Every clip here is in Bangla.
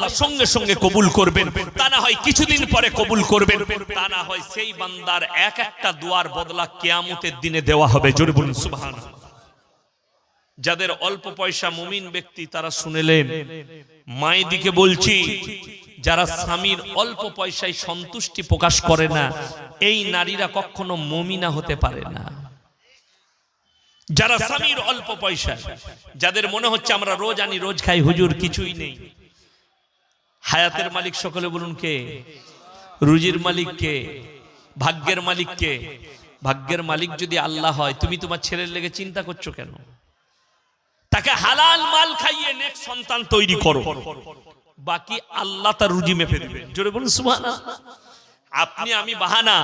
আল্লাহ সঙ্গে সঙ্গে কবুল করবেন। তা না হয় কিছুদিন পরে কবুল করবেন। তা না হয় সেই বান্দার এক একটা দুয়ার বদলা কেয়ামতের দিনে দেওয়া হবে। জোরে বলুন সুবহান যাদের অল্প পয়সা মুমিন ব্যক্তি, তারা শুনেলেন মায়ের দিকে বলছি, যারা স্বামীর অল্প পয়সায় সন্তুষ্টি প্রকাশ করে না, এই নারীরা কখনো মমিনা হতে পারে না। যারা স্বামীর অল্প পয়সা যাদের মনে হচ্ছে আমরা রোজ আনি, রোজ খাই, হুজুর কিছুই নেই। হায়াতের মালিক সকলে বলুন কে? রুজির মালিক কে? ভাগ্যের মালিক কে? ভাগ্যের মালিক যদি আল্লাহ হয়, তুমি তোমার ছেলের লেগে চিন্তা করছ কেন? তাকে হালাল মাল খাইয়ে নেক্সট সন্তান তৈরি করো। বাকি আল্লাহ তার রুজি মেপে দিবে। জোরে বলুন, সুবহানাল্লাহ। আপনি, আমি বাহানা।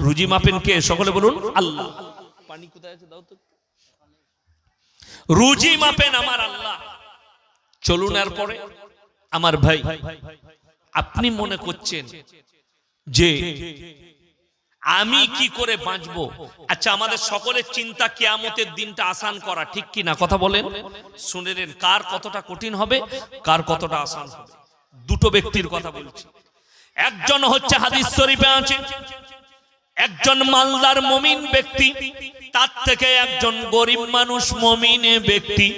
রুজি মাপেন কে? সকলে বলুন, আল্লাহ। পানি কোথায় আছে? দাও তো রুজি মাপেন আমার আল্লাহ। চলুন এরপরে আমার ভাই, আপনি মনে করছেন যে আমি কি করে বাঁচবো? আচ্ছা আমাদের সকলের চিন্তা কেয়ামতের দিনটা আসান করা ঠিক কি না কথা বলেন। শুনেলেন কার কতটা কঠিন হবে, কার কতটা আসান হবে। দুটো ব্যক্তির কথা বলছি। একজন হচ্ছে হাদিস শরীফে আছে একজন মালদার মমিন ব্যক্তি, তার থেকে একজন গরিব মানুষ মমিনে ব্যক্তি,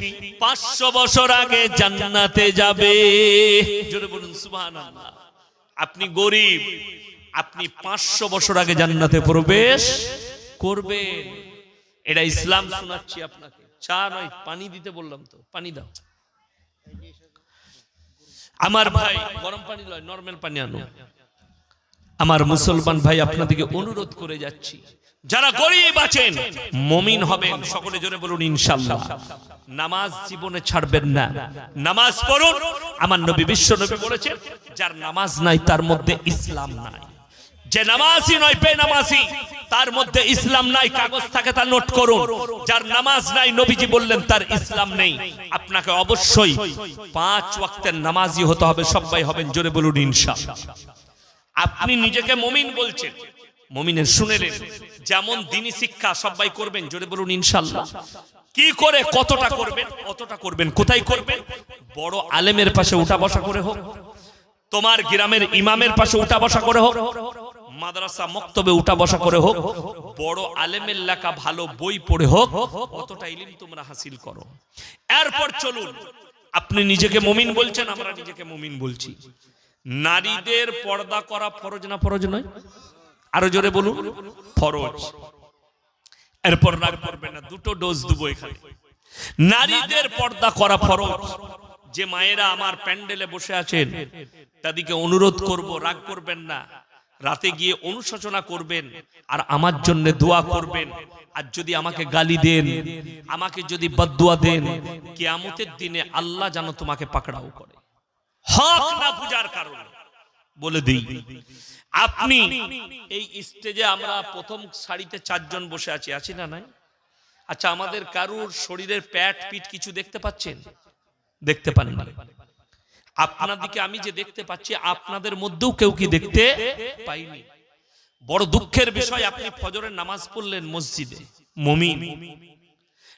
পাঁচশো বছর আগে জান্নাতে যাবে। আপনি গরিব, আপনি পাঁচশো বছর আগে জান্নাতে প্রবেশ করবেন। এটা ইসলাম শোনাচ্ছি আপনাকে। চা নয়, পানি দিতে বললাম তো, পানি দাও। আমার ভাই, গরম পানি নয় নর্মাল পানি আনো। আমার মুসলমান ভাই, আপনাদেরকে অনুরোধ করে যাচ্ছি। যারা গরিব আছেন, মমিন হবেন, সকলে জোরে বলুন ইনশাল্লাহ নামাজ জীবনে ছাড়বেন না। নামাজ পড়ুন। আমার নবী বিশ্ব নবী বলেছেন, যার নামাজ নাই, তার মধ্যে ইসলাম নাই। যে নামাজই নয়, বেনামাজি, তার মধ্যে ইসলাম নাই, কাগজ থাকে তা নোট করুন। যার নামাজ নাই, নবীজি বললেন, তার ইসলাম নেই। আপনাকে অবশ্যই পাঁচ ওয়াক্তের নামাজি হতে হবে, সবাই হবেন, জোরে বলুন, ইনশাআল্লাহ। আপনি নিজেকে মমিন বলছেন। মমিনের শুনেলেন যেমন দিনী শিক্ষা সবাই করবেন, জোরে বলুন ইনশাল্লাহ। কি করে কতটা করবেন কতটা করবেন, কোথায় করবেন? বড় আলেমের পাশে উঠা বসা করে হোক, তোমার গ্রামের ইমামের পাশে উঠা বসা করে হোক, মাদ্রাসা মক্তবে উঠা বসা করে হোক, বড় আলেমের লেখা ভালো বই পড়ে হোক কতটা ইলিম তোমরা হাসিল করো। এরপর চলুন, আপনি নিজেকে মমিন বলছেন, আমরা নিজেকে মমিন বলছি। নারীদের পর্দা করা ফরজ না ফরজ নয়? আরও জোরে বলুন। ফরজ। এরপর রাগ করবেন না, দুটো ডোজ দেবো এখানে। নারীদের পর্দা করা ফরজ। যে মায়েরা আমার প্যান্ডেলে বসে আছেন, তাদেরকে অনুরোধ করব, রাগ করবেন না। রাতে গিয়ে অনুশোচনা করবেন আর আমার জন্য দোয়া করবেন। আর যদি আমাকে গালি দেন, আমাকে যদি বদুয়া দেন, কেয়ামতের দিনে আল্লাহ যেন তোমাকে পাকড়াও করে। হক না পূজার কারণে। বলে দিই, আপনি এই স্টেজে আমরা প্রথম সারিতে চারজন বসে আছি আছি না নাই? আচ্ছা আমাদের কারুর শরীরের প্যাট পিট কিছু দেখতে পাচ্ছেন? দেখতে পান না। আপনাদিকে আমি যে দেখতে পাচ্ছি, আপনাদের মধ্যেও কেউ কি দেখতে পাইনি? বড় দুঃখের বিষয়, আপনি ফজরের নামাজ পড়লেন মসজিদে। মমিন।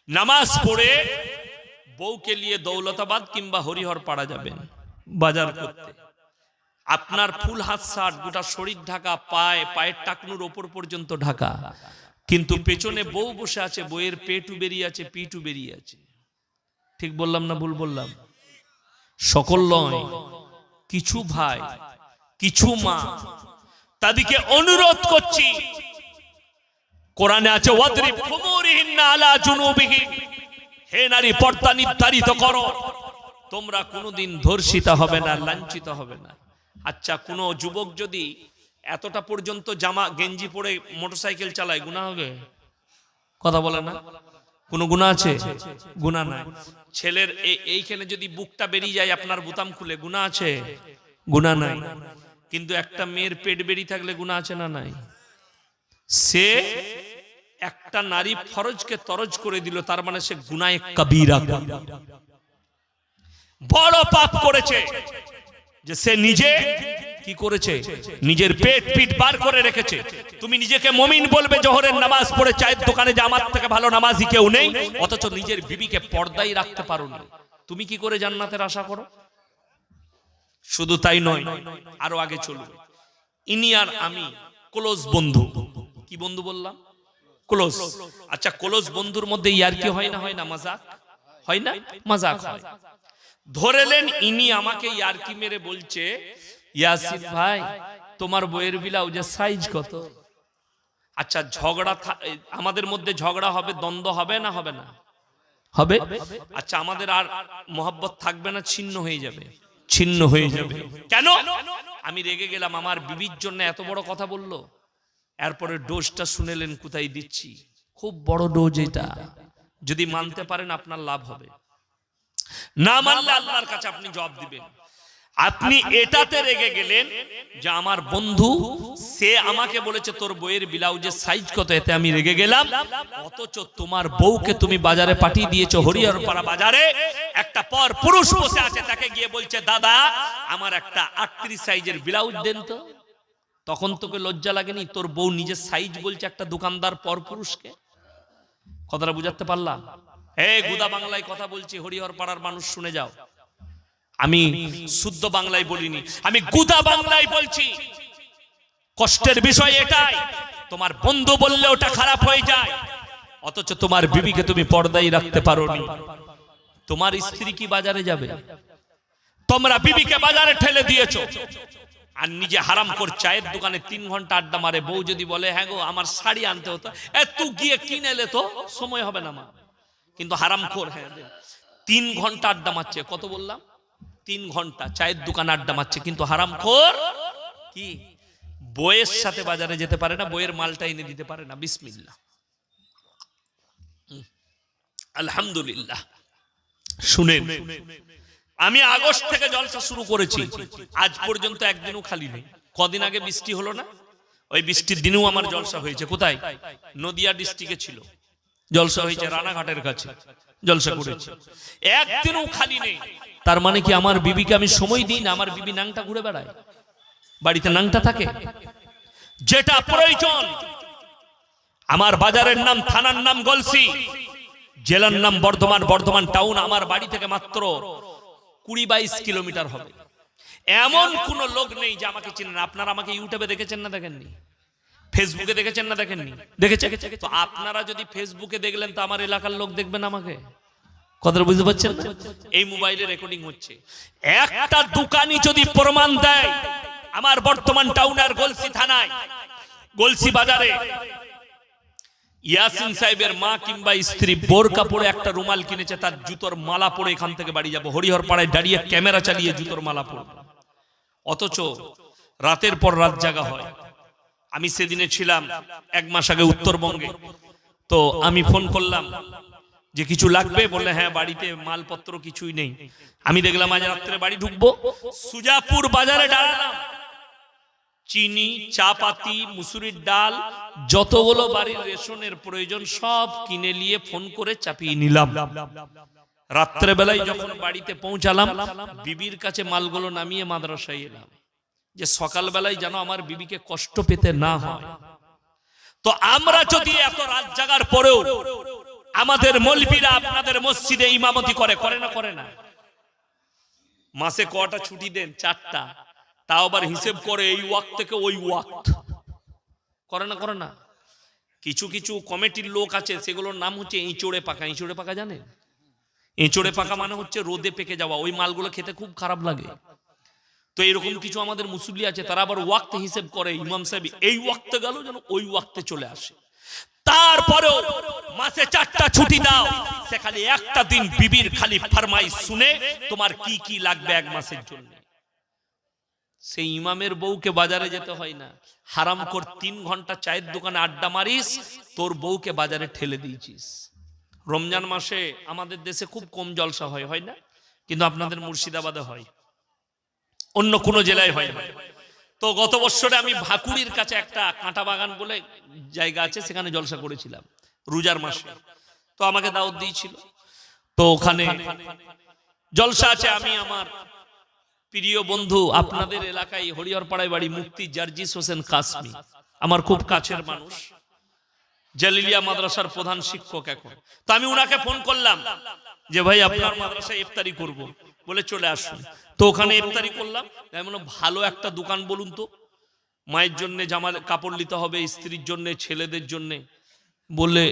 নামাজ পড়ে বউকে নিয়ে দৌলতাবাদ কিংবা হরিহর পাড়া যাবেন। বাজার করতে। আপনার ফুল হাত শার্ট গোটা শরীর ঢাকা, পায়ে, পায়ের টাকনুর ওপর পর্যন্ত ঢাকা। কিন্তু পেছনে বউ বসে আছে বইয়ের পেটু বেরিয়ে আছে, পিটু বেরিয়ে আছে। ঠিক বললাম না ভুল বললাম? সকল নয় কিছু ভাই, কিছু মা, তাদেরকে অনুরোধ করছি। কোরআনে আছে, ওয়াদরিব খুমুরিহিন্না আলা জুনুবিহিম। হে নারী, পর্দা নির্ধারিত করো। তোমরা কোনোদিন ধর্ষিতা হবে না, লাঞ্ছিত হবে না। আচ্ছা কোনো যুবক যদি এতটা পর্যন্ত জামা গেঞ্জি পরে মোটরসাইকেল চালায় গুণা হবে? কথা বলে না? কোনো গুণা আছে? গুণা নাই। ছেলের এইখানে যদি বুকটা বেরিয়ে যায় আপনার বুতাম খুলে গুণা আছে? গুণা নাই। কিন্তু একটা মেয়ের পেট বেরিয়ে থাকলে গুণা আছে না নাই? সে একটা নারী ফরজকে তরজ করে দিল, তার মানে সে গুনায় কবিরা। বড় পাপ করেছে যে সে নিজে কি করেছে? নিজের পেট পিট বার করে রেখেছে। তুমি নিজেকে মমিন বলবে, জোহরের নামাজ পড়ে চায়ের দোকানে যে আমার থেকে ভালো নামাজি কেউ নেই, অথচ নিজের বিবিকে পর্দাই রাখতে পারো না। তুমি কি করে জান্নাতের আশা করো? শুধু তাই নয়, আরও আগে চলুন ইনি আর আমি ক্লোজ বন্ধু। কি বন্ধু বললাম? ক্লোজ। আচ্ছা ক্লোজ বন্ধুর মধ্যে ইয়ার কি হয় না? হয় না, মজাক? হয় না? মজাক হয়। ধরেলেন ইনি আমাকে ইয়ারকি মেরে বলছে ইয়াসিন ভাই তোমার বইয়ের ব্লাউজের সাইজ কত? আচ্ছা ঝগড়া আমাদের মধ্যে ঝগড়া হবে দ্বন্দ্ব হবে না হবে না? হবে। আচ্ছা আমাদের আর মোহাব্বত থাকবে না ছিন্ন হয়ে যাবে। ছিন্ন হয়ে যাবে। কেন? আমি রেগে গেলাম আমার বিবির জন্য এত বড় কথা বলল। এরপরে ডোজটা শুনেলেন কোথায় দিচ্ছি? খুব বড় ডোজ এটা। যদি মানতে পারেন আপনার লাভ হবে। না মানলে আল্লাহর কাছে আপনি জবাব দিবেন। আপনি এটাতে রেগে গেলেন যে আমার বন্ধু সে আমাকে বলেছে তোর বইয়ের ব্লাউজের সাইজ কত এতে আমি রেগে গেলাম। অথচ তোমার বউকে তুমি বাজারে পাঠিয়ে দিয়েছ হরিহরপাড়া বাজারে। একটা পর পুরুষ বসে আছে তাকে গিয়ে বলছে দাদা আমার একটা আটত্রিশ সাইজের ব্লাউজ দেন তো। তখন তোকে লজ্জা লাগেনি? তোর বউ নিজের সাইজ বলছে একটা দোকানদার পর পুরুষকে? কথাটা বুঝাতে পারলাম? হে গুদা বাংলায় কথা বলছি, হরিহর পাড়ার মানুষ শুনে যাও। আমি শুদ্ধ বাংলায় বলিনি, আমি গুদা বাংলায় বলছি। কষ্টের বিষয় এটাই, তোমার বন্ধু বললে ওটা খারাপ হয়ে যায়। অথচ তোমার বিবিকে তুমি পর্দায় রাখতে পারোনি। তোমার স্ত্রী কি বাজারে যাবে? তোমরা বিবিকে বাজারে ঠেলে দিয়েছ। আর নিজে হারাম কর চায়ের দোকানে তিন ঘণ্টা আড্ডা মারে, বউ যদি বলে হ্যাঁ গো, আমার শাড়ি আনতে হতো। এ তুই গিয়ে কিনে এলে তো, সময় হবে না মা। কিন্তু হারাম খোর হ্যাঁ। তিন ঘণ্টা আড্ডা মারছে। কত বললাম? তিন ঘণ্টা। চায়ের দোকানে আড্ডা মারছে। কিন্তু হারাম খোর কি? বইয়ের সাথে বাজারে যেতে পারে না, বইয়ের মালটা এনে দিতে পারে না। বিসমিল্লা আলহামদুলিল্লাহ। শুনেন, আমি আগস্ট থেকে জলসা শুরু করেছি। আজ পর্যন্ত একদিনও খালি নেই। কদিন আগে বৃষ্টি হলো না? ওই বৃষ্টির দিনেও আমার জলসা হয়েছে। কোথায়? নদিয়া ডিস্ট্রিক্টে ছিল। জলসা হয়েছে রানাঘাটের কাছে, জলসা করেছে। একদিনও খালি নেই। তার মানে কি আমার বিবিকে আমি সময় দিই না? আমার বিবি নাংটা ঘুরে বেড়ায়। বাড়িতে নাংটা থাকে। যেটা প্রয়োজন। আমার বাজারের নাম, থানার নাম গলসি। জেলার নাম বর্ধমান বর্ধমান টাউন আমার বাড়ি থেকে মাত্র কুড়ি বাইশ কিলোমিটার হবে। এমন কোন লোক নেই যে আমাকে চিনেন আপনারা আমাকে ইউটিউবে দেখেছেন না দেখেননি? ফেসবুকে দেখেছেন না দেখেননি? দেখেছে তো আপনারা যদি ফেসবুকে দেখলেন তো আমার এলাকার লোক দেখবেন আমাকে। কথাটা বুঝতে পারছেন? এই মোবাইলে রেকর্ডিং হচ্ছে। একটা দোকানি যদি প্রমাণ দেয় আমার বর্তমান টাউনের গলসি থানায় গলসি বাজারে ইয়াসিন সাহেবের মা কিংবা স্ত্রী বোরকা পরে একটা রুমাল কিনেছে তার জুতোর মালা পরে এখান থেকে বাড়ি যাব। হরিহর পাড়ায় দাঁড়িয়ে ক্যামেরা চালিয়ে জুতোর মালা পরে অথচ রাতের পর রাত জাগা হয়। আমি সেদিনে ছিলাম এক মাস আগে উত্তরবঙ্গে। তো আমি ফোন করলাম যে কিছু লাগবে? বললে হ্যাঁ বাড়িতে মালপত্র কিছুই নেই। আমি দেখলাম, আজ রাত্রে বাড়ি ঢুকবো। সুজাপুর বাজারে দাঁড়ালাম চিনি চা পাতি মুসুরির ডাল, যতগুলো বাড়ির রেশনের প্রয়োজন সব কিনে নিয়ে ফোন করে চাপিয়ে নিলাম। রাত্রে বেলায় যখন বাড়িতে পৌঁছালাম, বিবির কাছে মালগুলো নামিয়ে মাদ্রাসায় এলাম। যে সকাল বেলায় যেন আমার বিবিকে কষ্ট পেতে না হয়। তো আমরা যদি এত রাত জাগার পরেও আমাদের মলবিরা আপনাদের মসজিদে ইমামতি করে করে না করে না? মাসে কটা ছুটি দেন? চারটা। তাও আবার হিসেব করে এই ওয়াক্ত থেকে ওই ওয়াক্ত। করে না করে না? কিছু কিছু কমিটির লোক আছে, সেগুলোর নাম হচ্ছে ইঁচড়ে পাকা। ইঁচড়ে পাকা জানেন? এঁচড়ে পাকা মানে হচ্ছে রোদে পেকে যাওয়া। ওই মালগুলো খেতে খুব খারাপ লাগে। তো এরকম কিছু আমাদের মুসল্লি আছে, তারা আবার ওয়াক্ত হিসেব করে, ইমাম সাহেব, এই ওয়াক্তে গেল যেন ওই ওয়াক্তে চলে আসে। তারপরেও মাসে চারটা ছুটি দাও, সেখানে একটা দিন বিবির খালি ফরমাই শুনে তোমার কি কি লাগবে এক মাসের জন্য। সেই ইমামের বউকে বাজারে যেতে হয় না। হারাম কর তিন ঘণ্টা চায়ের দোকানে আড্ডা মারিস, তোর বউকে বাজারে ঠেলে দিয়েছিস। রমজান মাসে আমাদের দেশে খুব কম জলসা হয় হয় না? কিন্তু আপনাদের মুর্শিদাবাদে হয়। অন্য কোনো জেলায় হয় না। তো গত বছরে আমি ভাকুড়ির কাছে একটা কাঁটা বাগান বলে জায়গা আছে, সেখানে জলসা করেছিলাম, রোজার মাসে। তো আমাকে দাওয়াত দিয়েছিল। তো ওখানে জলসা আছে, আমি আমার প্রিয় বন্ধু, আপনাদের এলাকায় হরিহরপাড়ায় বাড়ি মুক্তি জার্জিস হোসেন কাসমি, আমার খুব কাছের মানুষ। জালিলিয়া মাদ্রাসার প্রধান শিক্ষক এখন। তো আমি উনাকে ফোন করলাম যে, ভাই, আপনার মাদ্রাসায় ইফতারি করব। বলে চলে আসুন। তো ওখানে ইফতারি করলাম। আমি ভালো একটা দোকান বলুন তো। মায়ের জন্য জামা কাপড় নিতে হবে, স্ত্রীর জন্য, ছেলেদের জন্য। বলে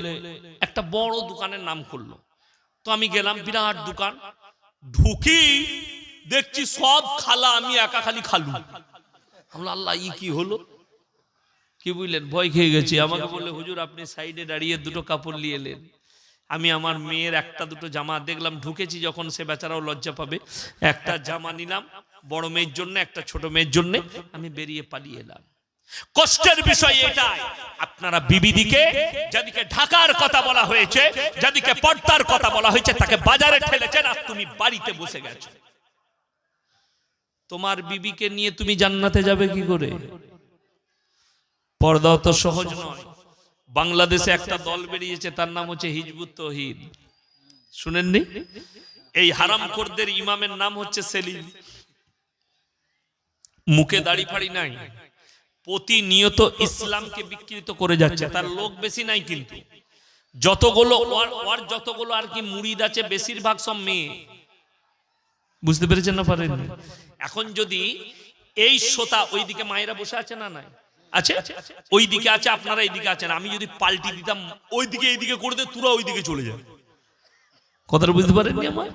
একটা বড় দোকানের নাম করল। তো আমি গেলাম, বিরাট দোকান। ঢুকি দেখছি সব খালা আমি একা খালি খালু। আমরা আল্লাহ, ই কি হলো? কি বুঝলেন? ভয় খেয়ে গেছি। আমাকে বললে, হুজুর, আপনি সাইডে দাঁড়িয়ে দুটো কাপড় নিয়ে এলেন। আমি আমার মেয়ের একটা দুটো জামা দেখলাম, ঢুকেছি যখন সে বেচারাও লজ্জা পাবে। একটা জামা নিলাম, বড় মেয়ের জন্য, একটা ছোট মেয়ের জন্য, আমি বেরিয়ে পালিয়ে এলাম। কষ্টের বিষয় এটাই। আপনারা বিবিদিকে, যাদিকে ঢাকার কথা বলা হয়েছে, যাদিকে পর্দার কথা বলা হয়েছে, তাকে বাজারে ঠেলেছেন আর তুমি বাড়িতে বসে গেছো। তোমার বিবিকে নিয়ে তুমি জান্নাতে যাবে কি করে? পর্দা তো সহজ নয়। বাংলাদেশে একটা দল বেরিয়েছে তার নাম হচ্ছে হিজবুত তহিদ। শুনেননি? এই হারামখোরদের ইমামের নাম হচ্ছে সেলিম। মুখে দাড়ি ফাড়ি নাই। প্রতিনিয়ত ইসলামকে বিকৃত করে যাচ্ছে। তার লোক বেশি নাই কিন্তু। যতগুলো ওর যতগুলো আর কি মুড়িদ আছে বেশিরভাগ সব মেয়ে। বুঝতে পেরেছেন না পারেন এখন যদি এই শ্রোতা ওইদিকে মায়েরা বসে আছে না নাই? আছে? ওই দিকে আছে আপনারা এইদিকে আছেন। আমি যদি পাল্টি দিতাম ওই দিকে এইদিকে করে দে তোরা ওই দিকে চলে যাবে কথাটা বুঝতে পারেননি আমার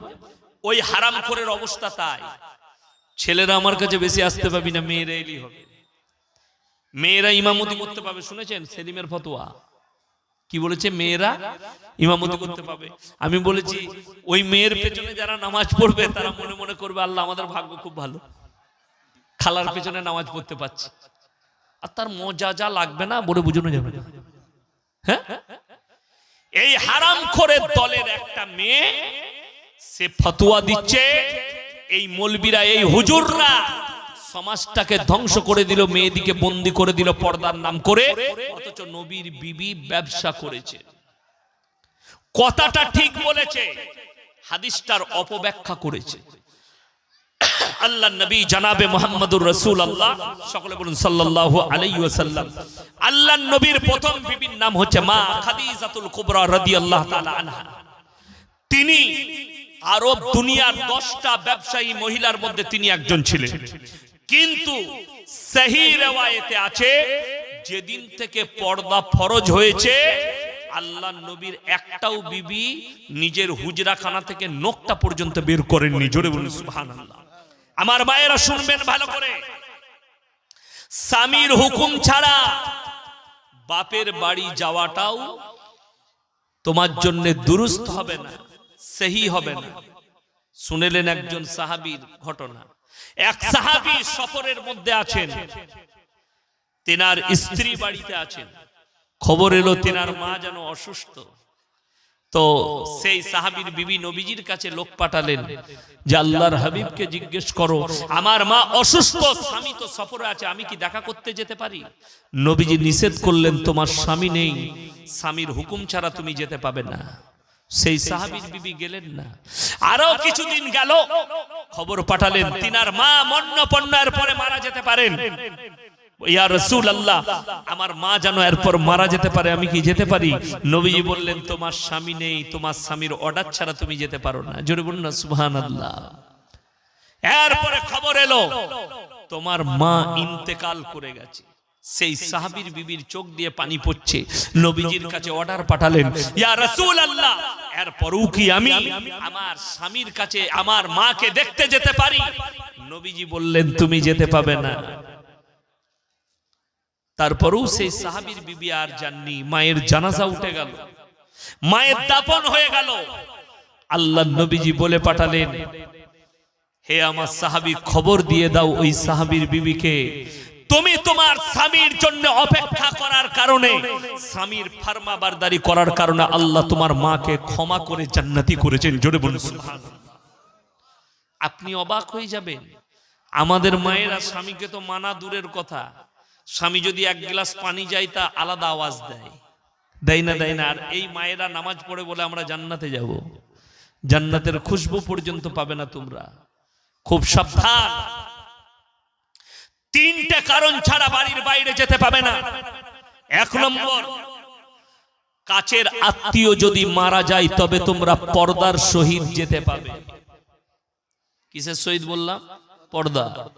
ওই হারাম করের অবস্থা তাই। ছেলেরা আমার কাছে বেশি আসতে পাবি না মেয়েরা এলি হবে। মেয়েরা ইমামতি করতে পাবে শুনেছেন? সেলিমের ফতোয়া। কি বলেছে? মেয়েরা ইমামতি করতে পাবে। আমি বলেছি ওই মেয়ের পেছনে যারা নামাজ পড়বে তারা মনে মনে করবে আল্লাহ আমাদের ভাগ্য খুব ভালো। খালার পেছনে নামাজ পড়তে পারছি। আর তার মজা যা লাগবে না, বলে বুঝানো যাবে হ্যাঁ? এই হারাম করে দলের একটা মেয়ে, সে ফতুয়া দিচ্ছে, এই মলবিরা, এই হুজুররা সমাজটাকে ধ্বংস করে দিল, মেয়েদিকে বন্দি করে দিল, পর্দার নাম করে, অথচ নবীর বিবি ব্যবসা করেছে। কথাটা ঠিক বলেছে, হাদিসটার অপব্যাখ্যা করেছে। আল্লাহ নবী জানাবে মোহাম্মদুর রসুল আল্লাহ সকলে বলুন আলাইহি ওয়াসাল্লাম। আল্লাহ নবীর প্রথম বিবির নাম হচ্ছে মা খাদিজাতুল কুবরা রাদিয়াল্লাহু তাআলা আনহা। তিনি আরব দুনিয়ার দশটা ব্যবসায়ী মহিলার মধ্যে তিনি একজন ছিলেন। কিন্তু সহি রেওয়ায়েতে আছে, যেদিন থেকে পর্দা ফরজ হয়েছে আল্লাহ নবীর একটাও বিবি নিজের হুজরাখানা থেকে নোকটা পর্যন্ত বের করেননি। জোরে বলুন, সুবহানাল্লাহ। আমার মায়েরা শুনবেন ভালো করে। স্বামীর হুকুম ছাড়া বাপের বাড়ি যাওয়াটাও তোমার জন্য দুরুস্ত হবে না, সেহি হবে না। শুনেলেন একজন সাহাবীর ঘটনা। এক সাহাবী সফরের মধ্যে আছেন। তেনার স্ত্রী বাড়িতে আছেন। খবর এলো, তেনার মা যেন অসুস্থ। তো সেই সাহাবীর বিবি নবীজির কাছে লোক পাঠালেন যে আল্লাহর হাবিবকে জিজ্ঞেস করো, আমার মা অসুস্থ, স্বামী তো সফরে আছে, আমি কি দেখা করতে যেতে পারি? নবীজি নিষেধ করলেন, তোমার স্বামী নেই, স্বামীর হুকুম ছাড়া তুমি যেতে পাবে না। সেই সাহাবীর বিবি গেলেন না। আরও কিছুদিন গেল, খবর পাঠালেন, তিনার মা মন্নপন্নের পরে মারা যেতে পারেন। ইয়া রসুল আল্লাহ আমার মা যেন এরপর মারা যেতে পারে, আমি কি যেতে পারি? নবীজি বললেন, তোমার স্বামী নেই, তোমার স্বামীর অর্ডার ছাড়া তুমি যেতে পারো না। জোরে বলুন না সুবহান আল্লাহ এরপরে খবর এলো, তোমার মা ইন্তেকাল করে গেছে। সেই সাহাবীর বিবির চোখ দিয়ে পানি পড়ছে। নবীজির কাছে অর্ডার পাঠালেন, ইয়া রাসূল আল্লাহ এরপরও কি আমি আমার স্বামীর কাছে আমার মাকে দেখতে যেতে পারি? নবীজি বললেন, তুমি যেতে পাবে না। তারপরেও সেই সাহাবীর বিবি আর জাননি মায়ের জানাজা উঠে গেল। মায়ের দাপন হয়ে গেল। আল্লাহ নবীজি বলে পাঠালেন, হে আমার সাহাবী, খবর দিয়ে দাও ওই সাহাবীর বিবিকে। তুমি তোমার স্বামীর জন্য অপেক্ষা করার কারণে, স্বামীর ফার্মাবারদারি করার কারণে আল্লাহ তোমার মাকে ক্ষমা করে জান্নাতি করেছেন। জোরে বলুন। আপনি অবাক হয়ে যাবেন। আমাদের মায়েরা স্বামীকে তো মানা দূরের কথা। স্বামী যদি এক গ্লাস পানি যায়, তা আলাদা আওয়াজ দেয়। দেয় না দেয় না। আর এই মায়েরা নামাজ পড়ে বলে আমরা জান্নাতে যাব। জান্নাতের খুশবু পর্যন্ত পাবে না তোমরা। খুব সাবধান। তিনটে কারণ ছাড়া বাড়ির বাইরে যেতে পাবে না। এক নম্বর, কাছের আত্মীয় যদি মারা যায়, তবে তোমরা পর্দার সহিত যেতে পাবে। কিসের শহীদ বললাম? পর্দা।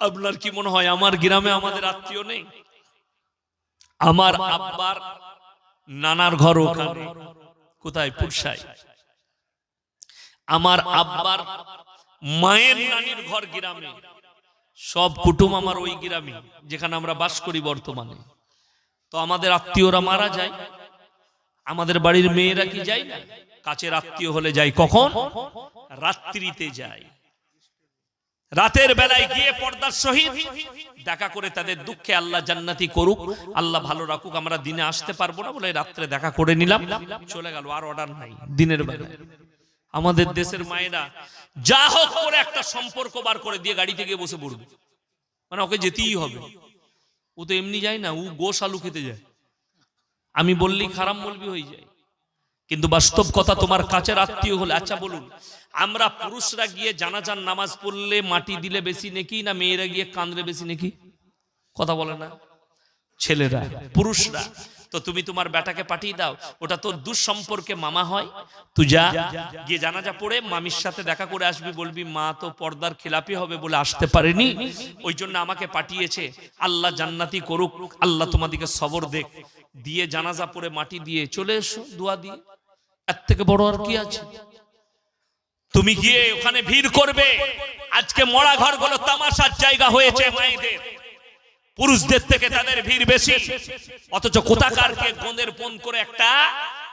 আপনার কি মনে হয় আমার গ্রামে আমাদের আত্মীয় নেই? আমার আব্বার নানার ঘর ওখানে। কোথায়? পুরসাই আমার আব্বার মায়ের নানির ঘর গ্রামে। সব কুটুম আমার ওই গ্রামে, যেখানে আমরা বাস করি বর্তমানে। তো আমাদের আত্মীয়রা মারা যায়। আমাদের বাড়ির মেয়েরা কি যায় না? কাছের আত্মীয় হলে যায় কখন? রাত্রিতে যায়। রাতের বেলায় গিয়ে পর্দার সহিত দেখা করে তাদের দুঃখে আল্লাহ জান্নাতি করুক। আল্লাহ ভালো রাখুক, আমরা দিনে আসতে পারব না বলে রাত্রে দেখা করে নিলাম। চলে গেল, আর অর্ডার নাই দিনের বেলায় আমাদের দেশের মায়েরা যা হোক করে একটা সম্পর্ক বার করে দিয়ে গাড়িতে গিয়ে বসে পড়বে। মানে ওকে যেতেই হবে। ও তো এমনি যায় না, ও গোশ আলু খেতে যায়। আমি বললেই খারাপ বলবি হয়ে যায়। কিন্তু বাস্তব কথা তোমার কাছের আত্মীয় হলে আচ্ছা বলুন আমরা পুরুষরা গিয়ে জানাজান নামাজ পড়লে মাটি দিলে বেশি নাকি না মেয়েরা গিয়ে কাঁদলে বেশি নাকি? কথা বলে না। ছেলেরা, পুরুষরা, তো তুমি তোমার বেটাকে পাঠিয়ে দাও, ওটা তোর দুঃসম্পর্কে মামা হয়। তুই যা, গিয়ে জানাজা পড়ে মামির সাথে দেখা করে আসবি, বলবি, মা, তো পর্দার খেলাপি হবে বলে আসতে পারেনি। ওই জন্য আমাকে পাঠিয়েছে, আল্লাহ জান্নাতি করুক, আল্লাহ তোমাদিকে সবর দেখ। দিয়ে জানাজা পড়ে মাটি দিয়ে চলে এসো, দোয়া দিয়ে। এর থেকে বড় আর কি আছে? তুমি গিয়ে ওখানে ভিড় করবে। আজকে মরা ঘরগুলো তামাশার জায়গা হয়েছে মায়েদের। পুরুষদের থেকে তাদের ভিড় বেশি। অথচ কোথাকারকে গোঁদের ফোন করে একটা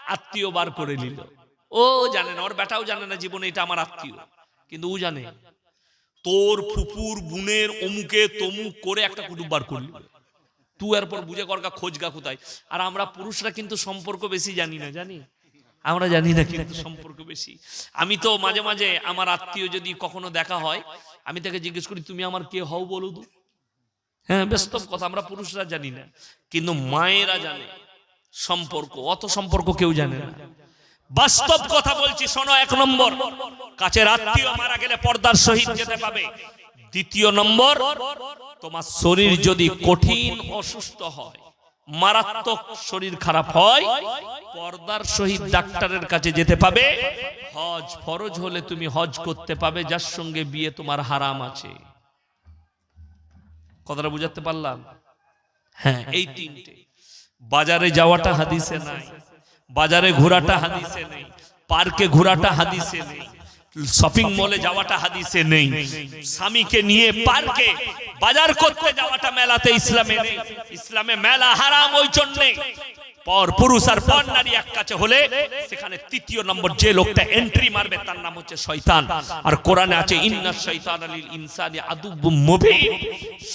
আত্মীয় বার করে নিল। ও জানে না, ওর বেটাও জানে না জীবনে এটা আমার আত্মীয়। কিন্তু ও জানে। তোর ফুপুর বুনের অমুকে তমুক করে একটা কুটুম বার করলি। তুই এরপর বুঝে করগা খোঁজগা কোথায়। আর আমরা পুরুষরা কিন্তু সম্পর্ক বেশি জানি না, জানি? আমরা জানি না কিন্তু সম্পর্ক বেশি। আমি তো মাঝে মাঝে আমার আত্মীয় যদি কখনো দেখা হয় আমি তাকে জিজ্ঞেস করি তুমি আমার কে হও বলো তো? হ্যাঁ বাস্তব কথা আমরা পুরুষরা জানি না। কিন্তু মায়েরা জানে সম্পর্ক অত সম্পর্ক কেউ জানে না। বাস্তব কথা বলছি শোনো এক নম্বর। কাছের আত্মীয় মারা গেলে পর্দার সহিত যেতে পাবে। দ্বিতীয় নম্বর তোমার শরীর যদি কঠিন অসুস্থ হয় মারাত্মক শরীর খারাপ হয়, পর্দার সহিত ডাক্তারের কাছে যেতে পাবে। হজ ফরজ হলে তুমি হজ করতে পাবে, যার সঙ্গে বিয়ে তোমার হারাম আছে। কথাটা বুঝাতে পারলাম? হ্যাঁ এই তিনটে। বাজারে যাওয়াটা হাদিসে নাই, বাজারে ঘোরাটা হাদিসে নেই, পার্কে ঘোরাটা হাদিসে নেই শপিং মলে যাওয়াটা হাদিসে নেই। স্বামীকে নিয়ে পার্কে বাজার করতে যাওয়াটা মেলাতে ইসলামে নেই। ইসলামে মেলা হারাম ওই জন্যে। পর পুরুষ আর পর নারী এক কাছে হলে সেখানে তৃতীয় নম্বর যে লোকটা এন্ট্রি মারবে তার নাম হচ্ছে শয়তান। আর কোরআনে আছে ইন্না শয়তান আলিল ইনসানি আদুব্বুম মুবিন।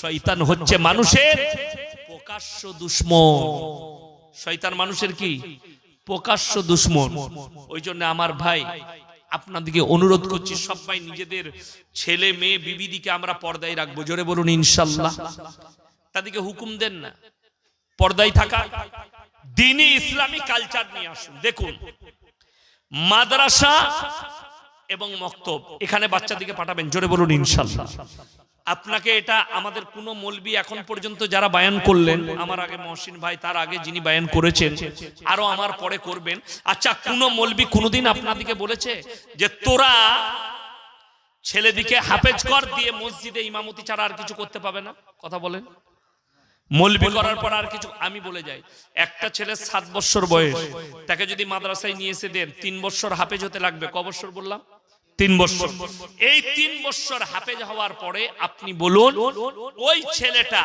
শয়তান হচ্ছে মানুষের প্রকাশ্য দুশ্মন। শয়তান মানুষের কি? প্রকাশ্য দুশ্মন। ওই জন্য আমার ভাই আপনাদেরকে অনুরোধ করছি, সবাই নিজেদের ছেলে, মেয়ে, বিবিদিকে আমরা পর্দায় রাখব। জোরে বলুন, ইনশাল্লাহ। তাদেরকে হুকুম দেন না। পর্দায় থাকা দিনে ইসলামী কালচার নিয়ে আসুন। দেখুন, মাদ্রাসা এবং মক্তব, এখানে বাচ্চাদিকে পাঠাবেন। জোরে বলুন, ইনশাল্লাহ। আপনাকে এটা আমাদের কোন মলবি এখন পর্যন্ত যারা বায়ান করলেন, আমার আগে মহসিন ভাই, তার আগে যিনি বায়ান করেছেন আরও আমার পরে করবেন। আচ্ছা কোন মলবি কোনোদিন আপনাদিকে বলেছে যে তোরা ছেলেদিকে হাফেজ কর দিয়ে মসজিদে ইমামতি ছাড়া আর কিছু করতে পাবে না? কথা বলেন। মলবি করার পর আর কিছু, আমি বলে যাই, একটা ছেলে সাত বছর বয়স, তাকে যদি মাদ্রাসায় নিয়ে এসে দেন, তিন বছর হাফেজ হতে লাগবে। ক বছর বললাম? তিন বছর। এই তিন বছর হাফেজ হওয়ার পরে আপনি বলুন, ওই ছেলেটা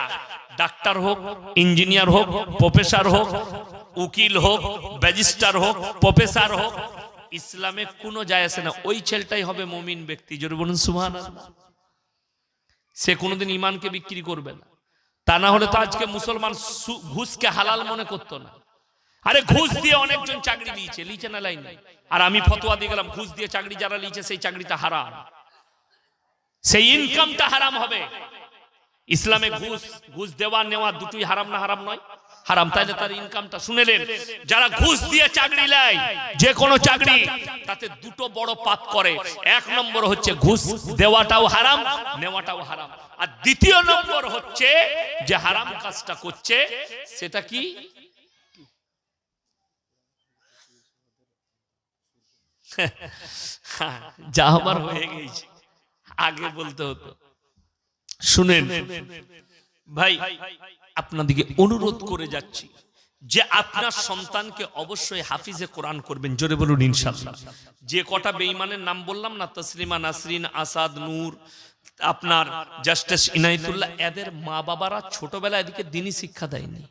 ডাক্তার হোক, ইঞ্জিনিয়ার হোক, প্রফেসর হোক, উকিল হোক, ব্যাজিস্টার হোক, প্রফেসর হোক, ইসলামে কোনো যায় আসে না। ওই ছেলেটাই হবে মমিন ব্যক্তি। জোরে বলুন সুহান সে কোনোদিন ইমানকে বিক্রি করবে না। তা না হলে তো আজকে মুসলমান ঘুষকে হালাল মনে করতো না। আরে ঘুষ দিয়ে অনেকজন চাকরি দিয়েছে লিচে না লাইন। আর আমি ফতোয়া দিয়ে গেলাম, ঘুষ দিয়ে চাকরি যারা লিচে সেই চাকরিটা হারাম। সেই ইনকামটা হারাম হবে। ইসলামে ঘুষ ঘুষ দেওয়া, নেওয়া দুটোই হারাম না হারাম নয়। হারাম তাইলে তার ইনকামটা শুনেলেন। যারা ঘুষ দিয়ে চাকরি নেয়, যে কোনো চাকরি, তাতে দুটো বড় পাপ করে। এক নম্বর হচ্ছে ঘুষ দেওয়াটাও হারাম, নেওয়াটাও হারাম। আর দ্বিতীয় নম্বর হচ্ছে যে হারাম কাজটা করছে, সেটা কি? যা আমার হয়ে গেছে, আগে বলতে হতো। শুনেন, ভাই, আপনাদিকে অনুরোধ করে যাচ্ছি যে আপনার সন্তানকে অবশ্যই হাফিজে কোরআন করবেন, জোরে বলুন ইনশাল্লাহ। যে কটা বেঈমানের নাম বললাম না, তসলিমা, নাসরিন, আসাদ, নূর, আপনার জাস্টিস ইনাইতুল্লাহ এদের মা বাবারা ছোটবেলায় এদিকে দিনই শিক্ষা দেয়নি।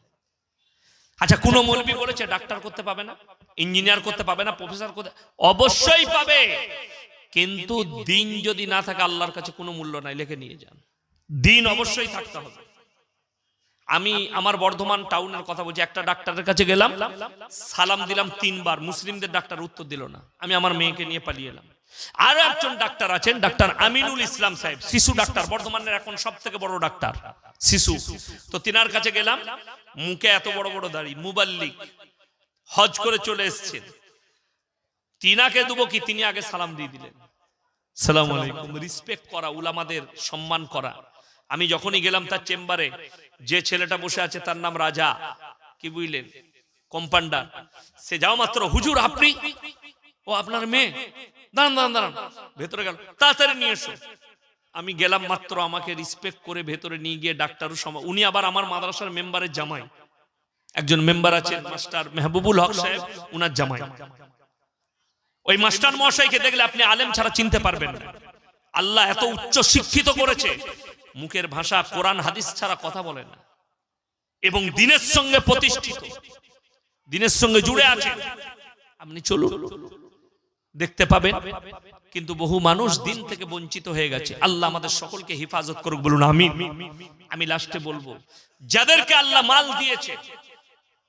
আচ্ছা কোন মৌলবী বলেছে, ডাক্তার করতে পাবে না? ইঞ্জিনিয়ার করতে পাবে না প্রফেসর করতে অবশ্যই পাবে। কিন্তু দিন যদি না থাকে আল্লাহর কাছে কোনো মূল্য নাই লেখে নিয়ে যান। দিন অবশ্যই থাকতে হবে। আমি আমার বর্ধমান টাউনের কথা বলছি একটা ডাক্তারের কাছে গেলাম সালাম দিলাম তিনবার মুসলিমদের ডাক্তার উত্তর দিল না। আমি আমার মেয়েকে নিয়ে পালিয়ে এলাম। আরও একজন ডাক্তার আছেন ডাক্তার আমিনুল ইসলাম সাহেব শিশু ডাক্তার বর্ধমানের এখন সব থেকে বড় ডাক্তার শিশু। তো তিনার কাছে গেলাম মুখে এত বড় বড় দাড়ি মুবাল্লিক হজ করে চলে এসছেন। তিনাকে দেবো কি? তিনি আগে সালাম দিয়ে দিলেন। সালাম আলাইকুম। রিসপেক্ট করা উলামাদের সম্মান করা। আমি যখনই গেলাম তার চেম্বারে যে ছেলেটা বসে আছে তার নাম রাজা। কি বুঝলেন? কম্পান্ডার সে যাও মাত্র হুজুর আপনি? ও আপনার মেয়ে? দাঁড়ান দাঁড়ান দাঁড়ান। ভেতরে গেল। তাড়াতাড়ি নিয়ে এসো। আমি গেলাম মাত্র আমাকে রিসপেক্ট করে ভেতরে নিয়ে গিয়ে ডাক্তারও সময় উনি আবার আমার মাদ্রাসার মেম্বারের জামাই। একজন মেম্বার আছেন, মাস্টার মেহবুবুল হক সাহেব, উনার জামাই। ওই মাস্টার মহাশয়কে দেখলে আপনি আলেম ছাড়া চিনতে পারবেন না। আল্লাহ এত উচ্চ শিক্ষিত করেছে, মুখের ভাষা কোরআন, হাদিস ছাড়া কথা বলে না। এবং দিনের সঙ্গে প্রতিষ্ঠিত, দিনের সঙ্গে জুড়ে আছে। আপনি চলুন, দেখতে পাবেন, কিন্তু বহু মানুষ দিন থেকে বঞ্চিত হয়ে গেছে। আল্লাহ আমাদের সকলকে হেফাজত করুক, বলুন আমি আমি লাস্টে বলব, যাদেরকে আল্লাহ মাল দিয়েছে